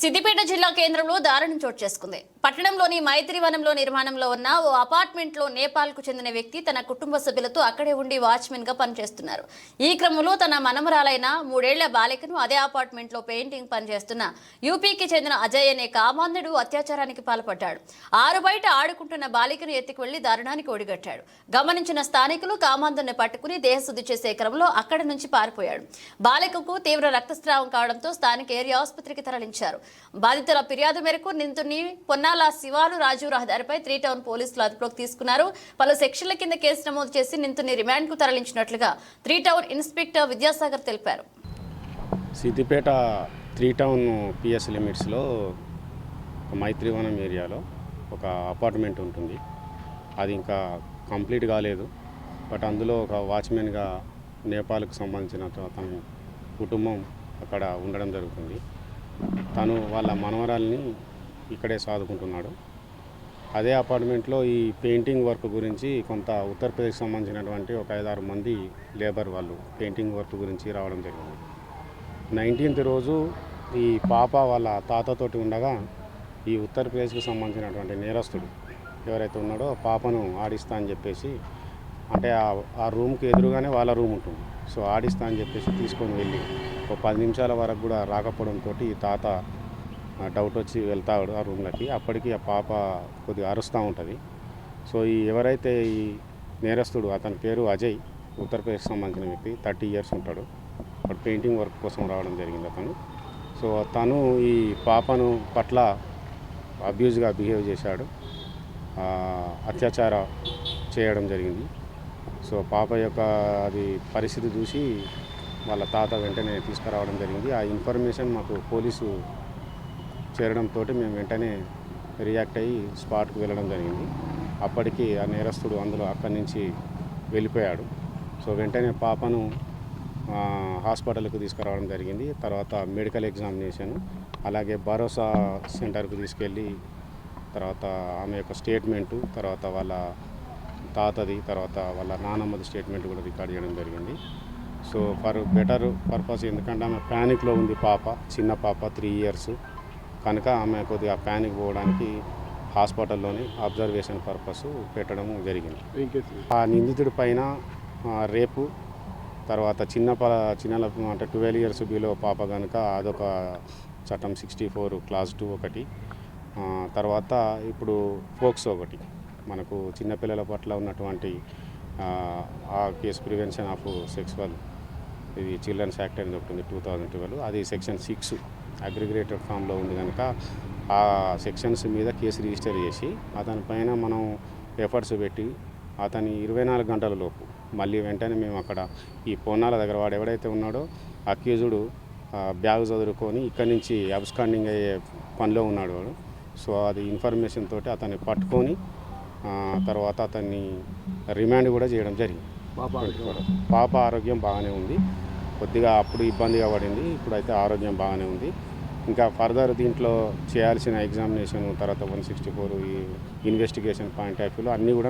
సిద్దిపేట జిల్లా కేంద్రంలో దారుణం చోటు చేసుకుంది. పట్టణంలోని మైత్రివనంలో నిర్మాణంలో ఉన్న ఓ అపార్ట్మెంట్లో నేపాల్కు చెందిన వ్యక్తి తన కుటుంబ సభ్యులతో అక్కడే ఉండి వాచ్మెన్గా పనిచేస్తున్నారు. ఈ క్రమంలో తన మనమరాలైన మూడేళ్ళ బాలికను అదే అపార్ట్మెంట్లో పెయింటింగ్ పనిచేస్తున్న యూపీకి చెందిన అజయ్ అనే కామాంధుడు అత్యాచారానికి పాల్పడ్డాడు. ఆరు బయట ఆడుకుంటున్న బాలికను ఎత్తుకు వెళ్ళి దారుణానికి ఒడిగట్టాడు. గమనించిన స్థానికులు కామాంధుడిని పట్టుకుని దేహశుద్ధి చేసే క్రమంలో అక్కడి నుంచి పారిపోయాడు. బాలికకు తీవ్ర రక్తస్రావం కావడంతో స్థానిక ఏరియా ఆసుపత్రికి తరలించారు. బాధితుల ఫిర్యాదు మేరకు నిందితుడిని పొన్నాల శివాలు రాజు రహదారిపై త్రీ టౌన్ పోలీసులు అదుపులోకి తీసుకున్నారు. పలు సెక్షన్ల కింద కేసు నమోదు చేసి నిందితుడిని రిమాండ్కు తరలించినట్లుగా త్రీ టౌన్ ఇన్స్పెక్టర్ విద్యాసాగర్ తెలిపారు. సిద్దిపేట త్రీ టౌన్ పిఎస్ లిమిట్స్లో మైత్రివనం ఏరియాలో ఒక అపార్ట్మెంట్ ఉంటుంది. అది ఇంకా కంప్లీట్ కాలేదు. బట్ అందులో ఒక వాచ్మెన్గా నేపాల్కు సంబంధించిన అతని కుటుంబం అక్కడ ఉండడం జరుగుతుంది. తను వాళ్ళ మనవరాల్ని ఇక్కడే సాదుకుంటున్నాడు. అదే అపార్ట్మెంట్లో ఈ పెయింటింగ్ వర్క్ గురించి కొంత ఉత్తరప్రదేశ్ సంబంధించినటువంటి ఒక ఐదారు మంది లేబర్ వాళ్ళు పెయింటింగ్ వర్క్ గురించి రావడం జరిగింది. నైన్టీన్త్ రోజు ఈ పాప వాళ్ళ తాతతోటి ఉండగా ఈ ఉత్తరప్రదేశ్కి సంబంధించినటువంటి నేరస్తుడు ఎవరైతే ఉన్నాడో పాపను ఆడిస్తా అని చెప్పేసి అంటే ఆ- ఆ రూమ్కి ఎదురుగానే వాళ్ళ రూమ్ ఉంటుంది. సో ఆడిస్తా అని చెప్పేసి తీసుకొని వెళ్ళి ఒక పది నిమిషాల వరకు కూడా రాకపోవడంతో తోటి తాత డౌట్ వచ్చి వెళ్తాడు ఆ రూమ్లకి. అప్పటికి ఆ పాప కొద్దిగా అరుస్తూ ఉంటుంది. సో ఈ ఎవరైతే ఈ నేరస్తుడు అతని పేరు అజయ్ ఉత్తరప్రదేశ్ సంబంధించిన వ్యక్తి థర్టీ ఇయర్స్ ఉంటాడు. అప్పుడు పెయింటింగ్ వర్క్ కోసం రావడం జరిగింది అతను. సో తను ఈ పాపను పట్ల అబ్యూజ్గా బిహేవ్ చేశాడు. అత్యాచార చేయడం జరిగింది. సో పాప యొక్క అది పరిస్థితి చూసి వాళ్ళ తాత వెంటనే తీసుకురావడం జరిగింది. ఆ ఇన్ఫర్మేషన్ మాకు పోలీసు చేరడంతో మేము వెంటనే రియాక్ట్ అయ్యి స్పాట్కు వెళ్ళడం జరిగింది. అప్పటికి ఆ నేరస్తుడు అందులో అక్కడి నుంచి వెళ్ళిపోయాడు. సో వెంటనే పాపను హాస్పిటల్కు తీసుకురావడం జరిగింది. తర్వాత మెడికల్ ఎగ్జామినేషన్ అలాగే భరోసా సెంటర్కు తీసుకెళ్ళి తర్వాత ఆమె యొక్క స్టేట్మెంటు తర్వాత వాళ్ళ తాతది తర్వాత వాళ్ళ నానమ్మది స్టేట్మెంట్ కూడా రికార్డ్ చేయడం జరిగింది. సో ఫర్ బెటర్ పర్పస్ ఎందుకంటే ఆమె ప్యానిక్లో ఉంది పాప చిన్న పాప త్రీ ఇయర్స్. కనుక ఆమె కొద్దిగా ప్యానిక్ పోవడానికి హాస్పిటల్లోని అబ్జర్వేషన్ పర్పస్ పెట్టడం జరిగింది. ఆ నిందితుడి పైన రేపు తర్వాత చిన్న ప చిన్న అంటే ట్వెల్వ్ ఇయర్స్ బిలో పాప కనుక అదొక చట్టం సిక్స్టీ ఫోర్ క్లాస్ టూ ఒకటి. తర్వాత ఇప్పుడు ఫోక్స్ ఒకటి. మనకు చిన్నపిల్లల పట్ల ఉన్నటువంటి ఆ కేసు ప్రివెన్షన్ ఆఫ్ సెక్సువల్ ఇది చిల్డ్రన్స్ యాక్ట్ అనేది ఒకటి ఉంది టూ థౌజండ్ ట్వెల్వ్. అది సెక్షన్ సిక్స్ అగ్రిగేటెడ్ ఫామ్లో ఉంది కనుక ఆ సెక్షన్స్ మీద కేసు రిజిస్టర్ చేసి అతని పైన మనం ఎఫర్ట్స్ పెట్టి అతని ఇరవై నాలుగు గంటల లోపు మళ్ళీ వెంటనే మేము అక్కడ ఈ పొన్నాల దగ్గర వాడు ఎవడైతే ఉన్నాడో అక్యూజుడు బ్యాగ్ చదువుకొని ఇక్కడి నుంచి అబ్స్కాండింగ్ అయ్యే పనిలో ఉన్నాడు వాడు. సో అది ఇన్ఫర్మేషన్ తోటి అతన్ని పట్టుకొని తర్వాత అతన్ని రిమాండ్ కూడా చేయడం జరిగింది. పాప ఆరోగ్యం బాగానే ఉంది. కొద్దిగా అప్పుడు ఇబ్బందిగా పడింది. ఇప్పుడైతే ఆరోగ్యం బాగానే ఉంది. ఇంకా ఫర్దర్ దీంట్లో చేయాల్సిన ఎగ్జామినేషన్ తర్వాత వన్ సిక్స్టీ ఫోర్ ఈ ఇన్వెస్టిగేషన్ పాయింట్ ఆఫ్ వ్యూలో అన్నీ కూడా